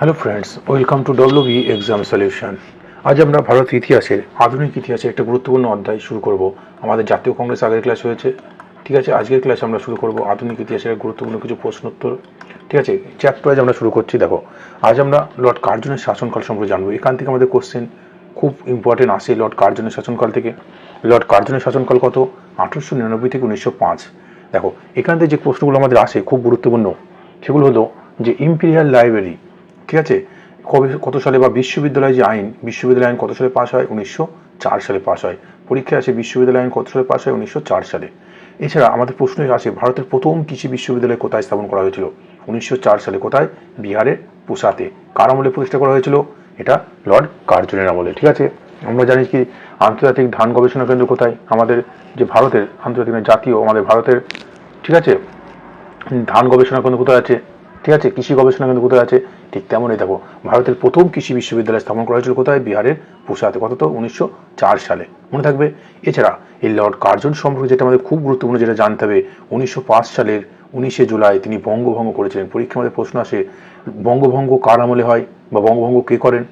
Hello friends welcome to W B exam solution আজ আমরা ভারত ইতিহাসের আধুনিক ইতিহাসের একটা গুরুত্বপূর্ণ অধ্যায় শুরু করব। আমাদের জাতীয় কংগ্রেস আগের ক্লাস হয়েছে। ঠিক আছে, আজকের ক্লাসে আমরা শুরু করব আধুনিক ইতিহাসের গুরুত্বপূর্ণ কিছু প্রশ্নোত্তর। ঠিক আছে চ্যাপ্টার ওয়াইজ আমরা শুরু করছি, দেখো। আজ আমরা লর্ড কার্জনের শাসনকাল সম্পর্কে জানব। এখান থেকে আমাদের কোশ্চেন খুব ইম্পর্টেন্ট আসে লর্ড কার্জনের শাসনকাল থেকে। লর্ড কার্জনের শাসনকাল কত? আঠারোশো নিরানব্বই থেকে উনিশশো পাঁচ। দেখো, এখান থেকে যে প্রশ্নগুলো আমাদের আসে খুব গুরুত্বপূর্ণ, সেগুলো হলো যে ইম্পিরিয়াল লাইব্রেরি ঠিক আছে? কবে, কত সালে বা বিশ্ববিদ্যালয় যে আইন, বিশ্ববিদ্যালয় আইন কত সালে পাশ হয়? উনিশশো চার সালে পাশ হয়। পরীক্ষায় আসে বিশ্ববিদ্যালয় আইন কত সালে পাশ হয়? উনিশশো চার সালে। এছাড়া আমাদের প্রশ্নে আসে, ভারতের প্রথম কৃষি বিশ্ববিদ্যালয় কোথায় স্থাপন করা হয়েছিল? উনিশশো চার সালে কোথায়? বিহারের পুসাতে। কার আমলে প্রতিষ্ঠা করা হয়েছিল? এটা লর্ড কার্জনের আমলে, ঠিক আছে? আমরা জানি কি, আন্তর্জাতিক ধান গবেষণা কেন্দ্র কোথায়? আমাদের যে ভারতের, আন্তর্জাতিক জাতীয়, আমাদের ভারতের, ঠিক আছে? ধান গবেষণা কেন্দ্র কোথায় আছে? ঠিক আছে? কৃষি গবেষণা কেন্দ্র কোথায় আছে? ঠিক তেমনই দেখো, ভারতের প্রথম কৃষি বিশ্ববিদ্যালয় স্থাপন করা হয়েছিল কোথায়? বিহারের পুসাতে কত তো উনিশশো চার সালে। মনে থাকবে? এছাড়া এই লর্ড কার্জন সম্পর্কে যেটা আমাদের খুব গুরুত্বপূর্ণ যেটা জানতে হবে, উনিশশো পাঁচ সালের উনিশে জুলাই তিনি বঙ্গভঙ্গ করেছিলেন। পরীক্ষার মধ্যে প্রশ্ন আসে, বঙ্গভঙ্গ কার আমলে হয় বা বঙ্গভঙ্গ কে করেন?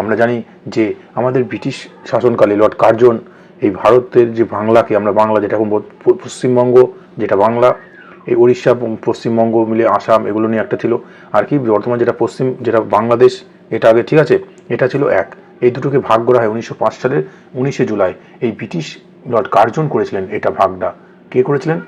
আমরা জানি যে আমাদের ব্রিটিশ শাসনকালে লর্ড কার্জন এই ভারতের যে বাংলাকে আমরা বাংলা যেটা এখন পশ্চিমবঙ্গ, যেটা বাংলা এই উড়িষ্যা পশ্চিমবঙ্গ মিলে আসাম এগুলো নিয়ে একটা ছিল। আর কি, বর্তমান যেটা পশ্চিম, যেটা বাংলাদেশ, এটা আগে ঠিক আছে, এটা ছিল এক। এই দুটোকে ভাগ করা হয় উনিশশো পাঁচ সালের উনিশে জুলাই। এই ব্রিটিশ লর্ড কার্জন করেছিলেন এটা ভাগটা। কে করেছিলেন?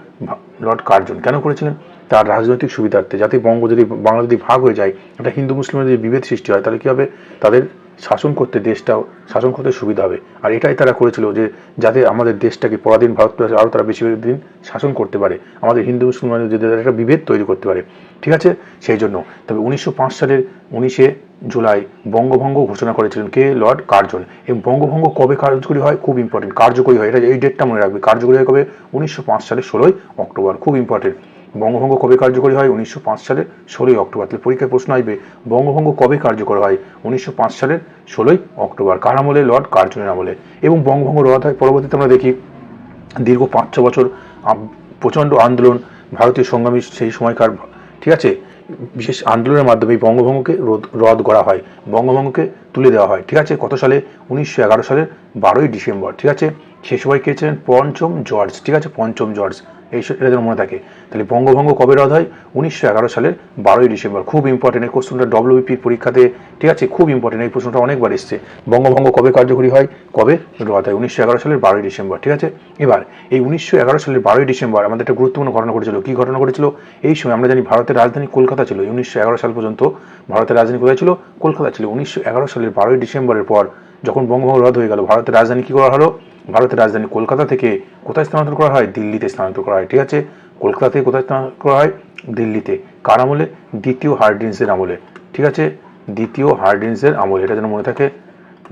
Lord Curzon. কেন করেছিলেন? তার রাজনৈতিক সুবিধার্থে। যাতে বঙ্গ যদি, বাংলা যদি ভাগ হয়ে যায় এটা হিন্দু মুসলিমের যদি বিভেদ সৃষ্টি হয়, তাহলে কি হবে? তাদের শাসন করতে দেশটাও শাসন করতে সুবিধা হবে। আর এটাই তারা করেছিল যে, যাতে আমাদের দেশটাকে পরাধীন ভারত আরও তারা বেশি দিন শাসন করতে পারে। আমাদের হিন্দু মুসলমানের যদি একটা বিভেদ তৈরি করতে পারে। ঠিক আছে? সেই জন্য। তবে উনিশশো পাঁচ সালের উনিশে জুলাই বঙ্গভঙ্গ ঘোষণা করেছিলেন কে? Lord Curzon. এবং বঙ্গভঙ্গ কবে কার্যকরী হয়? খুব ইম্পর্টেন্ট কার্যকরী হয়। এটা এই ডেটটা মনে রাখবে। কার্যকরী হয় কবে? উনিশশো পাঁচ সালের ষোলোই অক্টোবর। খুব ইম্পর্টেন্ট বঙ্গভঙ্গ কবে কার্যকরী হয়? উনিশশো পাঁচ সালের ষোলোই অক্টোবর। তাহলে পরীক্ষায় প্রশ্ন আসবে, বঙ্গভঙ্গ কবে কার্যকর হয়? উনিশশো পাঁচ সালের ষোলোই অক্টোবর। কার আমলে? লর্ড কার্জনের আমলে। এবং বঙ্গভঙ্গ রদ হয় পরবর্তীতে আমরা দেখি, দীর্ঘ পাঁচ ছ বছর প্রচণ্ড আন্দোলন, ভারতীয় সংগ্রামী সেই সময়কার, ঠিক আছে? বিশেষ আন্দোলনের মাধ্যমে বঙ্গভঙ্গকে রোধ, রদ করা হয়, বঙ্গভঙ্গকে তুলে দেওয়া হয়, ঠিক আছে? কত সালে? উনিশশো এগারো সালের বারোই ডিসেম্বর, ঠিক আছে? সে সময় কে ছিলেন? পঞ্চম জর্জ, ঠিক আছে? পঞ্চম জর্জ। এই এটা যেন মনে থাকে। তাহলে বঙ্গভঙ্গ কবে রদ হয়? উনিশশো এগারো সালের বারোই ডিসেম্বর। খুব ইম্পর্টেন্ট এই কোশ্চেনটা ডব্লিউপির পরীক্ষাতে, ঠিক আছে? খুব ইম্পর্টেন্ট এই প্রশ্নটা অনেকবার এসছে। বঙ্গভঙ্গ কবে কার্যকরী হয়? কবে রদ হয়? উনিশশো এগারো সালের বারোই ডিসেম্বর, ঠিক আছে? এবার, এই উনিশশো এগারো সালের বারোই ডিসেম্বর আমাদের একটা গুরুত্বপূর্ণ ঘটনা ঘটেছিল। কী ঘটনা ঘটেছিল? এই সময় আমরা জানি ভারতের রাজধানী কলকাতা ছিল। উনিশশো এগারো সাল পর্যন্ত ভারতের রাজধানী কোথায় ছিল? কলকাতা ছিল। উনিশশো এগারো সালের বারোই ডিসেম্বরের পর যখন বঙ্গভঙ্গ রদ হয়ে গেল, ভারতের রাজধানী কী করা হলো? ভারতের রাজধানী কলকাতা থেকে কোথায় স্থানান্তর করা হয়? দিল্লিতে স্থানান্তর করা হয়, ঠিক আছে? কলকাতা থেকে কোথায় স্থানান্তর করা হয়? দিল্লিতে। কার আমলে? দ্বিতীয় হার্ডিন্সের আমলে, ঠিক আছে? দ্বিতীয় হার্ডিন্সের আমলে, এটা যেন মনে থাকে।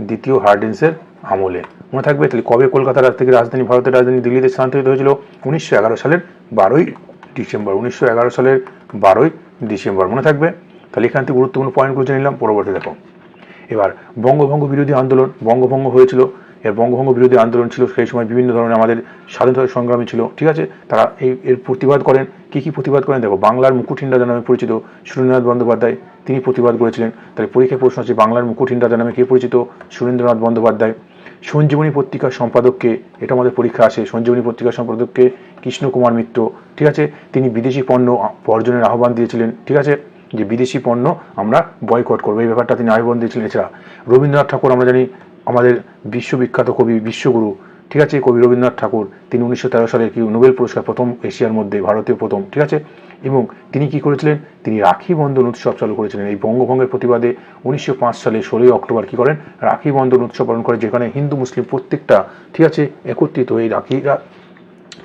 দ্বিতীয় হার্ডিন্সের আমলে। মনে থাকবে তাহলে কবে কলকাতা রাজ থেকে রাজধানী, ভারতের রাজধানী দিল্লিতে স্থানান্তরিত হয়েছিল? উনিশশো এগারো সালের বারোই ডিসেম্বর, উনিশশো এগারো সালের বারোই ডিসেম্বর। মনে থাকবে? তাহলে এখান থেকে গুরুত্বপূর্ণ পয়েন্টগুলো জেনে নিলাম পরবর্তী দেখো। এবার বঙ্গভঙ্গ বিরোধী আন্দোলন, বঙ্গভঙ্গ হয়েছিল। এর বঙ্গভঙ্গ বিরোধী আন্দোলন ছিল, সেই সময় বিভিন্ন ধরনের আমাদের স্বাধীনতা সংগ্রামী ছিল, ঠিক আছে? তারা এই, এর প্রতিবাদ করেন। কি কি প্রতিবাদ করেন? দেখো, বাংলার মুকুঠিন রাজা নামে পরিচিত সুরেন্দ্রনাথ বন্দ্যোপাধ্যায়, তিনি প্রতিবাদ করেছিলেন। তাহলে পরীক্ষায় প্রশ্ন আছে, বাংলার মুকুঠিন রাজা নামে কে পরিচিত? সুরেন্দ্রনাথ বন্দ্যোপাধ্যায়। সঞ্জীবনী পত্রিকার সম্পাদককে, এটা আমাদের পরীক্ষা আসে সঞ্জীবনী পত্রিকার সম্পাদককে কৃষ্ণ কুমার মিত্র, ঠিক আছে? তিনি বিদেশি পণ্য বর্জনের আহ্বান দিয়েছিলেন, ঠিক আছে? যে বিদেশি পণ্য আমরা বয়কট করব, এই ব্যাপারটা তিনি আহ্বান দিয়েছিলেন। এছাড়া রবীন্দ্রনাথ ঠাকুর, আমরা জানি আমাদের বিশ্ববিখ্যাত কবি, বিশ্বগুরু, ঠিক আছে, কবি রবীন্দ্রনাথ ঠাকুর, তিনি উনিশশো তেরো সালে কি নোবেল পুরস্কার প্রথম এশিয়ার মধ্যে, ভারতীয় প্রথম, ঠিক আছে? এবং তিনি কি করেছিলেন? তিনি রাখি বন্ধন উৎসব চালু করেছিলেন। এই বঙ্গভঙ্গের প্রতিবাদে উনিশশো পাঁচ সালে ষোলোই অক্টোবর কি করেন? রাখি বন্ধন উৎসব পালন করে, যেখানে হিন্দু, মুসলিম প্রত্যেকটা, ঠিক আছে, একত্রিত হয়ে রাখিরা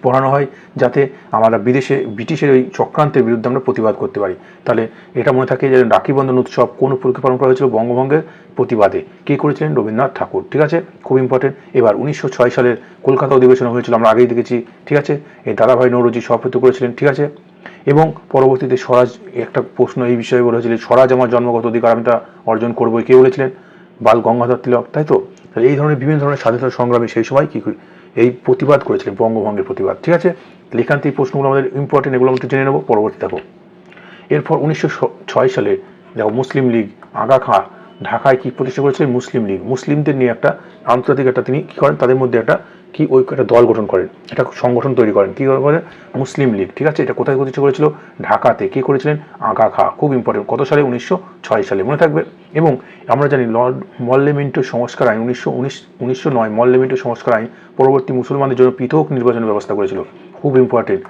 পড়ানো হয় যাতে আমরা বিদেশে, ব্রিটিশের ওই চক্রান্তের বিরুদ্ধে আমরা প্রতিবাদ করতে পারি। তাহলে এটা মনে থাকে যে রাখি বন্ধন উৎসব কোন উপলক্ষে পালন করা হয়েছিল বঙ্গভঙ্গের প্রতিবাদে? কে করেছিলেন? রবীন্দ্রনাথ ঠাকুর। ঠিক আছে? খুব ইম্পর্টেন্ট এবার উনিশশো ছয় সালের কলকাতা অধিবেশন হয়েছিল, আমরা আগেই দেখেছি। ঠিক আছে? এই দাদাভাই নৌরজি সভাপতি করেছিলেন। ঠিক আছে? এবং পরবর্তীতে স্বরাজ, একটা প্রশ্ন এই বিষয়ে বলেছিলেন, স্বরাজ আমার জন্মগত অধিকার, আমি তা অর্জন করব। কে বলেছিলেন? বাল গঙ্গাধর তিলক। তাই তো? এই ধরনের বিভিন্ন ধরনের স্বাধীনতা সংগ্রামী সেই সময় কী এই প্রতিবাদ করেছিলেন, বঙ্গভঙ্গের প্রতিবাদ। ঠিক আছে? লেখান থেকে এই প্রশ্নগুলো আমাদের ইম্পর্টেন্ট এগুলো আমরা জেনে নেব, পরবর্তী দেখো। এরপর উনিশশো ছয় সালে দেখো মুসলিম লীগ আগা খা ঢাকায় কি প্রতিষ্ঠা করেছিলেন? মুসলিম লীগ। মুসলিমদের নিয়ে একটা আন্তর্জাতিক একটা তিনি কি করেন? তাদের মধ্যে একটা কি ওই একটা দল গঠন করেন, একটা সংগঠন তৈরি করেন। কী করেন মুসলিম লীগ, ঠিক আছে? এটা কোথায় প্রতিষ্ঠা করেছিল? ঢাকাতে। কে করেছিলেন? আঁকা খা। খুব ইম্পর্টেন্ট কত সালে? উনিশশো ছয় সালে। মনে থাকবে? এবং আমরা জানি লর্ড মল্লেমিন্টো সংস্কার আইন, উনিশশো উনিশ, উনিশশো নয় মল্লেমিন্টো সংস্কার আইন পরবর্তী মুসলমানদের জন্য পৃথক নির্বাচনের ব্যবস্থা করেছিল। খুব ইম্পর্টেন্ট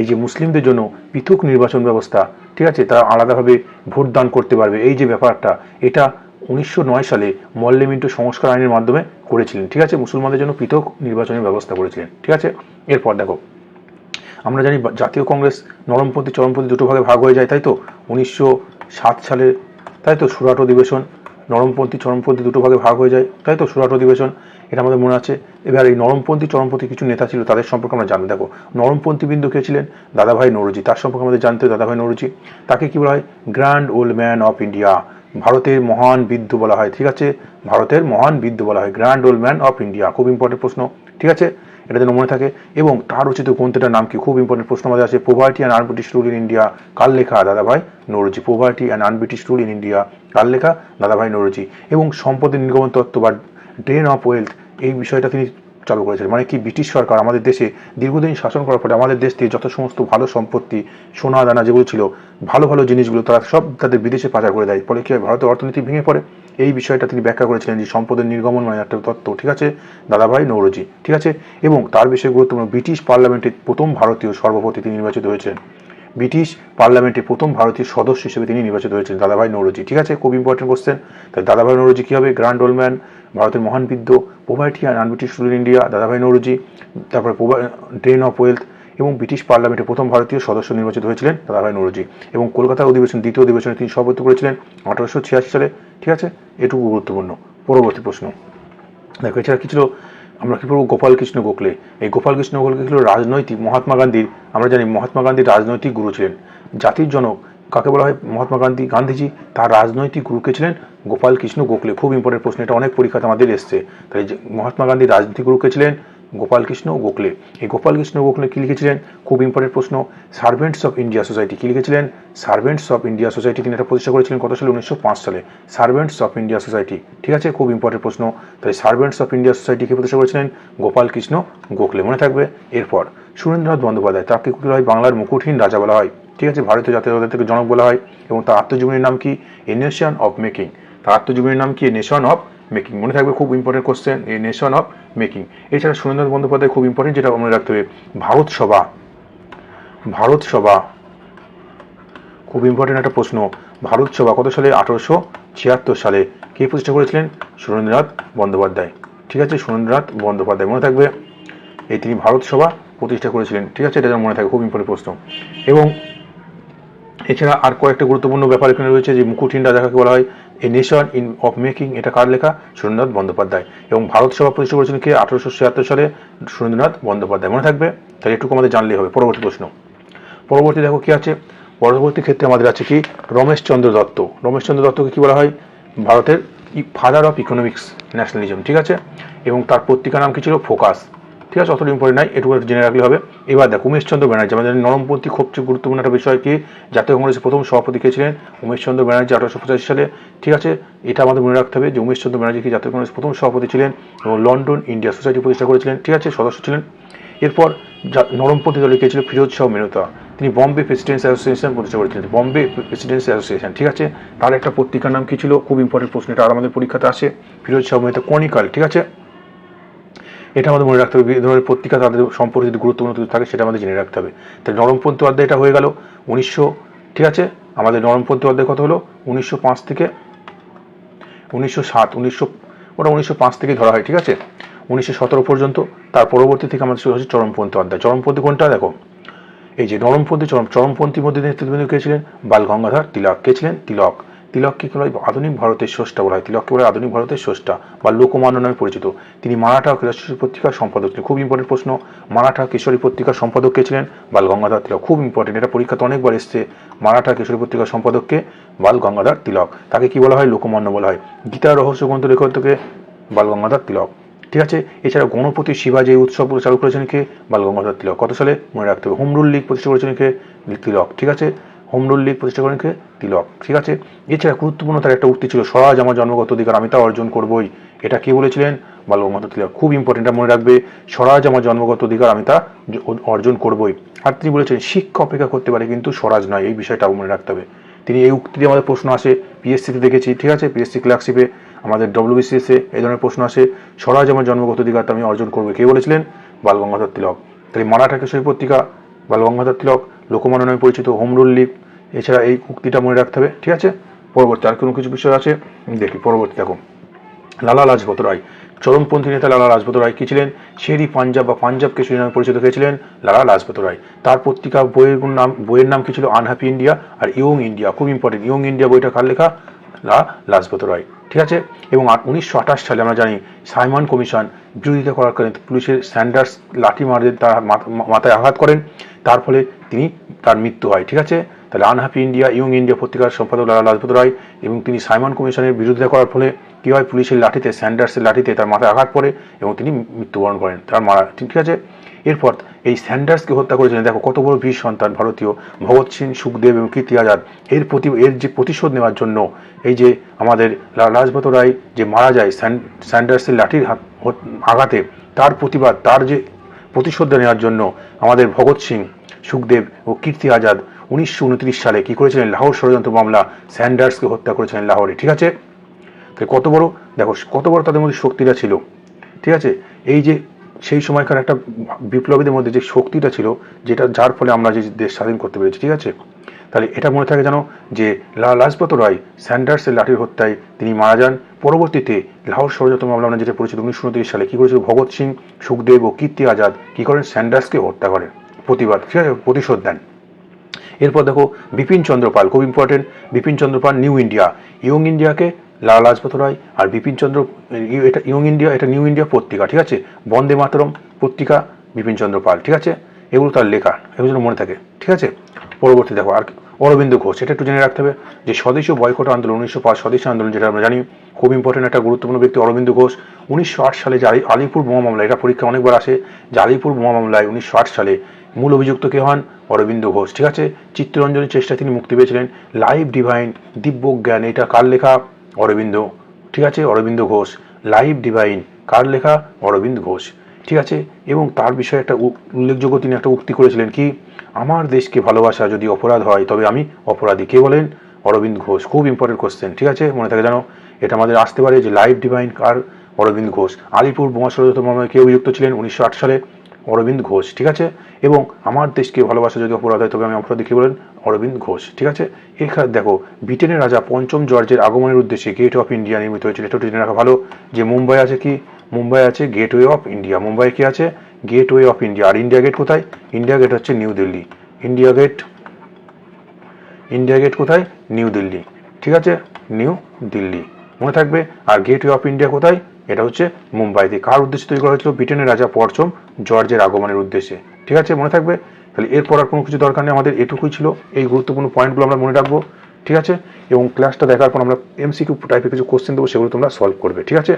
এই যে মুসলিমদের জন্য পৃথক নির্বাচন ব্যবস্থা, ঠিক আছে? তারা আলাদাভাবে ভোট দান করতে পারবে। এই যে ব্যাপারটা, এটা উনিশশো নয় সালে মল্লেমিন্টো সংস্কার আইনের মাধ্যমে করেছিলেন, ঠিক আছে? মুসলমানদের জন্য পৃথক নির্বাচনের ব্যবস্থা করেছিলেন, ঠিক আছে? এরপর দেখো, আমরা জানি জাতীয় কংগ্রেস নরমপন্থী, চরমপন্থী দুটো ভাগে ভাগ হয়ে যায়, তাই তো? উনিশশো সাত সালে, তাই তো? সুরাট অধিবেশন, নরমপন্থী, চরমপন্থী দুটো ভাগে ভাগ হয়ে যায়, তাই তো? সুরাট অধিবেশন, এটা আমাদের মনে আছে। এবার এই নরমপন্থী, চরমপন্থী কিছু নেতা ছিল, তাদের সম্পর্কে আমরা জানব দেখো নরমপন্থী বিন্দু কে ছিলেন? দাদাভাই নৌরজি, তার সম্পর্কে আমাদের জানতে হবে দাদাভাই নৌরজি। তাকে কি বলা হয়? Grand old man of India. ভারতের মহান বিদ্য বলা হয়, ঠিক আছে? ভারতের মহান বিদ্য বলা হয় grand old man of India খুব ইম্পর্টেন্ট প্রশ্ন, ঠিক আছে? এটা যেন মনে থাকে। এবং তার রচিত গ্রন্থটার নাম কি? খুব ইম্পর্টেন্ট প্রশ্ন আমাদের আছে poverty and unBritish rule in India কার লেখা? Dadabhai Naoroji poverty and unBritish rule in India কার লেখা? দাদাভাই নৌরজি। এবং সম্পদের নির্গমন তত্ত্ব বা ড্রেন অফ ওয়েলথ এই বিষয়টা তিনি চালু করেছিলেন। মানে কি ব্রিটিশ সরকার আমাদের দেশে দীর্ঘদিন শাসন করার পরে আমাদের দেশ থেকে যত সমস্ত ভালো সম্পত্তি, সোনা, দানা যেগুলো ছিল, ভালো ভালো জিনিসগুলো তারা সব তাদের বিদেশে পাচার করে দেয়। ফলে কি হয়? ভারতের অর্থনীতি ভেঙে পড়ে। এই বিষয়টা তিনি ব্যাখ্যা করেছিলেন যে সম্পদের নির্গমন মানে একটা তত্ত্ব, ঠিক আছে? দাদাভাই নৌরজি, ঠিক আছে? এবং তার বিষয়ে গুরুত্বপূর্ণ ব্রিটিশ পার্লামেন্টের প্রথম ভারতীয় সর্বপতি তিনি নির্বাচিত হয়েছিলেন। ব্রিটিশ পার্লামেন্টে প্রথম ভারতীয় সদস্য হিসেবে তিনি নির্বাচিত হয়েছিলেন, দাদাভাই নৌরজি। ঠিক আছে? খুব ইম্পর্টেন্ট কোশ্চেন তাই দাদাভাই নৌরজি কী হবে? গ্র্যান্ড ওলম্যান ভারতের মহান বিদ্য poverty and unBritish rule India Dadabhai Naoroji, তারপরে ড্রেন অফ ওয়েলথ এবং ব্রিটিশ পার্লামেন্টে প্রথম ভারতীয় সদস্য নির্বাচিত হয়েছিলেন দাদাভাই নৌরজি এবং কলকাতা অধিবেশন, দ্বিতীয় অধিবেশনে তিনি সভাপতি করেছিলেন আঠারোশো ছিয়াশি সালে। ঠিক আছে? এটুকু গুরুত্বপূর্ণ। পরবর্তী প্রশ্ন। দেখো, এছাড়া কি ছিল? আমরা কি গোপাল কৃষ্ণ গোখলে। এই গোপাল কৃষ্ণ গোখলে ছিল রাজনৈতিক, মহাত্মা গান্ধীর, আমরা জানি মহাত্মা গান্ধীর রাজনৈতিক গুরু ছিলেন। জাতির জনক, কাকে বলা হয়? মহাত্মা গান্ধী, গান্ধীজি তার রাজনৈতিক গুরুকে ছিলেন গোপাল কৃষ্ণ গোখলে। খুব ইম্পর্টেন্ট প্রশ্ন, এটা অনেক পরীক্ষাতে আমাদের এসছে। তাই মহাত্মা গান্ধীর রাজনৈতিক গুরুকে ছিলেন গোপাল কৃষ্ণ গোখলে। এই গোপাল কৃষ্ণ গোখলে কি লিখেছিলেন? খুব ইম্পর্টেন্ট প্রশ্ন। সার্ভেন্টস অফ ইন্ডিয়া সোসাইটি কি লিখেছিলেন? সার্ভেন্টস অফ ইন্ডিয়া সোসাইটি তিনি এটা প্রতিষ্ঠা করেছিলেন কত সালে? উনিশশো পাঁচ সালে। সার্ভেন্টস অফ ইন্ডিয়া সোসাইটি ঠিক আছে? খুব ইম্পর্টেন্ট প্রশ্ন। তাই সার্ভেন্টস অফ ইন্ডিয়া সোসাইটিকে প্রতিষ্ঠা করেছিলেন? গোপাল কৃষ্ণ গোখলে। মনে থাকবে? এরপর সুরেন্দ্রনাথ বন্দ্যোপাধ্যায়, তাকে কি হয়? বাংলার মুকুটহীন রাজা বলা হয়। ঠিক আছে? ভারতীয় জাতীয়তাবাদ থেকে জনক বলা হয়। এবং তার আত্মজীবনীর নাম কি? এ নেশন অফ মেকিং তার আত্মজীবনীর নাম কি? নেশন অফ মেকিং মনে থাকবে খুব important question a nation of making এছাড়া সুরেন্দ্রনাথ বন্দ্যোপাধ্যায় খুব ইম্পর্টেন্ট যেটা মনে রাখতে হবে, ভারত সভা ভারত সভা, খুব ইম্পর্টেন্ট একটা প্রশ্ন, ভারত সভা কত সালে? আঠারোশো ছিয়াত্তর সালে। কে প্রতিষ্ঠা করেছিলেন? সুরেন্দ্রনাথ বন্দ্যোপাধ্যায়। ঠিক আছে, সুরেন্দ্রনাথ বন্দ্যোপাধ্যায়, মনে থাকবে? এই তিনি ভারত সভা প্রতিষ্ঠা করেছিলেন। ঠিক আছে, এটা যেন মনে থাকে, খুব ইম্পর্টেন্ট প্রশ্ন। এবং এছাড়া আর কয়েকটা গুরুত্বপূর্ণ ব্যাপার এখানে রয়েছে, যে মুকুটহীন রাজাকে বলা হয় a nation in of making এটা কার লেখা? সুরেন্দ্রনাথ বন্দ্যোপাধ্যায়। এবং ভারত সভা প্রতিষ্ঠা করেছিলেন কে? আঠারোশো ছিয়াত্তর সালে সুরেন্দ্রনাথ বন্দ্যোপাধ্যায়। মনে থাকবে? তাহলে এটুকু আমাদের জানলেই হবে। পরবর্তী প্রশ্ন। পরবর্তী দেখো কি আছে? পরবর্তী ক্ষেত্রে আমাদের আছে কি? রমেশচন্দ্র দত্ত। রমেশচন্দ্র দত্তকে কি বলা হয়? ভারতের ফাদার অফ ইকোনমিক্স ন্যাশনালিজম ঠিক আছে? এবং তার পত্রিকার নাম কি ছিল? ফোকাস। ঠিক আছে অতটা ইম্পর্টেন্ট নাই, এটুকু জেনে রাখলে হবে। এবার দেখো উমেশচন্দ্র ব্যানার্জি, আমাদের নরমপন্থী খুব গুরুত্বপূর্ণ একটা বিষয় কি, জাতীয় কংগ্রেসের প্রথম সভাপতি কে ছিলেন? উমেশচন্দ্র ব্যানার্জি, আঠারোশো পঁচাশি সালে। ঠিক আছে, এটা আমাদের মনে রাখতে হবে যে উমেশচন্দ্র ব্যানার্জি কি জাতীয় কংগ্রেসের প্রথম সভাপতি ছিলেন এবং লন্ডন ইন্ডিয়া সোসাইটি প্রতিষ্ঠা করেছিলেন। ঠিক আছে, সদস্য ছিলেন। এরপর নরমপন্থী দলে কে ছিল? ফিরোজ শাহ মেনতা তিনি বম্বে প্রেসিডেন্সি অ্যাসোসিয়েশন প্রতিষ্ঠা করেছিলেন, বম্বে প্রেসিডেন্সি অ্যাসোসিয়েশন। ঠিক আছে, তার একটা পত্রিকার নাম কি ছিল? খুব ইম্পর্টেন্ট প্রশ্ন, এটা আর আমাদের পরীক্ষাতে আসে। ফিরোজ শাহ মেহতা কনিকাল, ঠিক আছে? এটা আমাদের মনে রাখতে হবে বিভিন্ন ধরনের পত্রিকা তাদের সম্পর্কে যদি গুরুত্বপূর্ণ তথ্য থাকে, সেটা আমাদের জেনে রাখতে হবে। তাহলে নরমপন্থী অধ্যায় এটা হয়ে গেল, উনিশশো, ঠিক আছে? আমাদের নরমপন্থী অধ্যায় কত হলো উনিশশো পাঁচ থেকে উনিশশো সাত, উনিশশো, ওটা উনিশশো পাঁচ থেকে ধরা হয়, ঠিক আছে? উনিশশো সতেরো পর্যন্ত, তার পরবর্তী থেকে আমাদের শুরু হচ্ছে চরমপন্থী অধ্যায় চরমপন্থী কোনটা? দেখো, এই যে নরমপন্থী চরম চরমপন্থীর মধ্যে নেতৃত্ববৃন্দ কে ছিলেন? বাল গঙ্গাধর তিলক। কে ছিলেন? তিলক। তিলককে বলা হয় আধুনিক ভারতের স্রষ্টা বলা হয়, তিলককে বলা আধুনিক ভারতের স্রষ্টা বা লোকমান্য নামে পরিচিত। তিনি মারাঠা কেশরী পত্রিকার সম্পাদক ছিলেন। খুব ইম্পর্টেন্ট প্রশ্ন। মারাঠা কেশরী পত্রিকার সম্পাদক কে ছিলেন? বাল গঙ্গাধর তিলক। খুব ইম্পর্টেন্ট এটা পরীক্ষাতে অনেকবার এসছে। মারাঠা কেশরী পত্রিকার সম্পাদককে বাল গঙ্গাধর তিলক। তাকে কি বলা হয়? লোকমান্য বলা হয়। গীতার রহস্য গ্রন্থ লেখককে বাল গঙ্গাধর তিলক। ঠিক আছে? এছাড়া গণপতি শিবাজি উৎসব চালু করেছেন কে? বাল গঙ্গাধর তিলক। কত সালে? মনে রাখতে হবে। হুমরুল লীগ প্রতিষ্ঠা করেছেন কে? তিলক। ঠিক আছে? হোম রুল লীগ প্রতিষ্ঠা করেন তিলক। ঠিক আছে? এছাড়া গুরুত্বপূর্ণ তার একটা উক্তি ছিল স্বরাজ আমার জন্মগত অধিকার, আমি তা অর্জন করবই। এটা কে বলেছিলেন? বালগঙ্গাধর তিলক। খুব ইম্পর্টেন্ট মনে রাখবে স্বরাজ আমার জন্মগত অধিকার, আমি তা অর্জন করবই। আর তিনি বলেছেন, শিক্ষা অপেক্ষা করতে পারে, কিন্তু স্বরাজ নয়। এই বিষয়টাও মনে রাখতে হবে। তিনি এই উক্তি দিয়ে আমাদের প্রশ্ন আসে পিএসসিতে দেখেছি, ঠিক আছে? পিএসসি ক্লার্কশিপে আমাদের ডব্লিউবিসিএস এই ধরনের প্রশ্ন আসে স্বরাজ আমার জন্মগত অধিকার আমি অর্জন করব কে বলেছিলেন? বালগঙ্গাধর তিলক। তাহলে মারাঠা কেশরী পত্রিকা বালগঙ্গাধর তিলক লোকমান্য নামে পরিচিত হোম রুল লীগ, এছাড়া এই উক্তিটা মনে রাখতে হবে, ঠিক আছে? পরবর্তী আর কোনো কিছু বিষয় আছে? দেখি, পরবর্তী দেখো। লালা লাজপত রায়, চরমপন্থী নেতা লালা লাজপত রায় কি ছিলেন? শেরি পাঞ্জাব বা পাঞ্জাব কেশরী নামে পরিচিত হয়েছিলেন? লালা লাজপত রায়। তার পত্রিকা বইয়ের নাম বইয়ের নাম কি ছিল? আনহ্যাপি ইন্ডিয়া আর ইয়ং ইন্ডিয়া। খুব ইম্পর্টেন্ট ইয়ং ইন্ডিয়া বইটা কার লেখা? লালা লাজপত রায়। ঠিক আছে? এবং উনিশশো আঠাশ সালে আমরা জানি সাইমন কমিশন বিরোধিতা করার কারণে পুলিশের স্যান্ডার্স লাঠি মারে তার মাথায় আঘাত করেন। তার ফলে তিনি তার মৃত্যু হয়, ঠিক আছে? তাহলে আনহ্যাপি ইন্ডিয়া, ইয়ং ইন্ডিয়া পত্রিকার সম্পাদক লালা লাজপত রায় এবং তিনি সাইমন কমিশনের বিরোধিতা করার ফলে কী হয়? পুলিশের লাঠিতে, স্যান্ডার্সের লাঠিতে তার মাথায় আঘাত পড়ে এবং তিনি মৃত্যুবরণ করেন, তার মারা ঠিক আছে? এরপর এই স্যান্ডার্সকে হত্যা করেছিলেন। দেখো, কত বড় বীর সন্তান, ভারতীয় ভগৎ সিং, সুখদেব এবং কীর্তি আজাদ এর প্রতি এর যে প্রতিশোধ নেওয়ার জন্য এই যে আমাদের লাজপত রায় যে মারা যায় স্যান- স্যান্ডার্সের লাঠির হাত আঘাতে, তার প্রতিবাদ, তার যে প্রতিশোধ নেওয়ার জন্য আমাদের ভগৎ সিং, সুখদেব ও কীর্তি আজাদ উনিশশো উনত্রিশ সালে কি করেছিলেন? লাহোর ষড়যন্ত্র মামলা স্যান্ডার্সকে হত্যা করেছিলেন লাহোরে, ঠিক আছে? তাহলে কত বড় দেখো, কত বড় তাদের মধ্যে শক্তিটা ছিল, ঠিক আছে? এই যে সেই সময়কার একটা বিপ্লবীদের মধ্যে যে শক্তিটা ছিল, যেটা যার ফলে আমরা যে দেশ স্বাধীন করতে পেরেছি, ঠিক আছে? তাহলে এটা মনে থাকে জানো যে লাজপত রায়, স্যান্ডার্সের লাঠির হত্যায় তিনি মারা যান। পরবর্তীতে লাহোর ষড়যন্ত্র মামলা আমরা যেটা পরিচিত উনিশশো উনত্রিশ সালে কী করেছিল? ভগৎ সিং, সুখদেব ও কীর্তি আজাদ কী করেন? স্যান্ডার্সকে হত্যা করেন। প্রতিবাদ, ঠিক আছে? প্রতিশোধ দেন। এরপর দেখো, বিপিন চন্দ্রপাল, খুব important Bipin Chandrapal new India young ইন্ডিয়াকে লালা লাজপত রায় আর বিপিনচন্দ্র এটা ইয়ং ইন্ডিয়া, এটা নিউ ইন্ডিয়া পত্রিকা, ঠিক আছে? বন্দে মাতরম পত্রিকা বিপিনচন্দ্র পাল, ঠিক আছে? এগুলো তার লেখা, এগুলো যেন মনে থাকে, ঠিক আছে? পরবর্তী দেখো, আর অরবিন্দ ঘোষ, এটা একটু জেনে রাখতে হবে যে স্বদেশীয় বয়কট আন্দোলন, উনিশশো পাঁচ স্বদেশী আন্দোলন যেটা আমরা জানি, খুব ইম্পর্টেন্ট একটা গুরুত্বপূর্ণ ব্যক্তি অরবিন্দ ঘোষ। উনিশশো আট সালে যে আলিপুর বোমা মামলা এটা পরীক্ষা অনেকবার আসে, যে আলিপুর বোমা মামলায় উনিশশো আট সালে মূল অভিযুক্ত কে হন? অরবিন্দ ঘোষ, ঠিক আছে? চিত্তরঞ্জনের চেষ্টায় তিনি মুক্তি পেয়েছিলেন। লাইভ ডিভাইন দিব্য জ্ঞান এটা কার লেখা? অরবিন্দ, ঠিক আছে? অরবিন্দ ঘোষ, লাইভ ডিভাইন, কার লেখা? অরবিন্দ ঘোষ, ঠিক আছে? এবং তার বিষয়ে একটা উল্লেখযোগ্য তিনি একটা উক্তি করেছিলেন কি, আমার দেশকে ভালোবাসা যদি অপরাধ হয়, তবে আমি অপরাধী। কে বলেন? অরবিন্দ ঘোষ। খুব ইম্পর্টেন্ট কোশ্চেন ঠিক আছে? মনে থাকে জানো এটা আমাদের আসতে পারে যে লাইভ ডিভাইন কার? অরবিন্দ ঘোষ। আলিপুর বোমা ষড়যন্ত্র মামলায় কে অভিযুক্ত ছিলেন উনিশশো আট সালে অরবিন্দ ঘোষ, ঠিক আছে? এবং আমার দেশকে ভালোবাসা যদি অপরাধ হয়, তবে আমি অপরাধী। কে বলেন? অরবিন্দ ঘোষ, ঠিক আছে? এখানে দেখো, ব্রিটেনের রাজা পঞ্চম জর্জের আগমনের উদ্দেশ্যে গেট অফ ইন্ডিয়া নির্মিত হয়েছিল। এটা জেনে রাখা ভালো। যে মুম্বাই আছে কি? মুম্বাই আছে গেটওয়ে অফ ইন্ডিয়া মুম্বাই কি আছে? গেটওয়ে অফ ইন্ডিয়া আর ইন্ডিয়া গেট কোথায়? ইন্ডিয়া গেট হচ্ছে new Delhi India Gate India Gate কোথায়? নিউ দিল্লি ঠিক আছে? নিউ দিল্লি মনে থাকবে? আর গেটওয়ে অফ ইন্ডিয়া কোথায়? এটা হচ্ছে মুম্বাইতে। কার উদ্দেশ্যে তৈরি করা হয়েছিল? ব্রিটেনের রাজা পরচম জর্জের আগমনের উদ্দেশ্যে। ঠিক আছে? মনে থাকবে? তাহলে এরপর আর কোনো কিছু দরকার নেই, আমাদের এটুকুই ছিল। এই গুরুত্বপূর্ণ পয়েন্টগুলো আমরা মনে রাখব, ঠিক আছে? এবং ক্লাসটা দেখার পর আমরা এমসিকিউ টাইপের কিছু কোশ্চেন দেবো, সেগুলো তোমরা সলভ করবে, ঠিক আছে?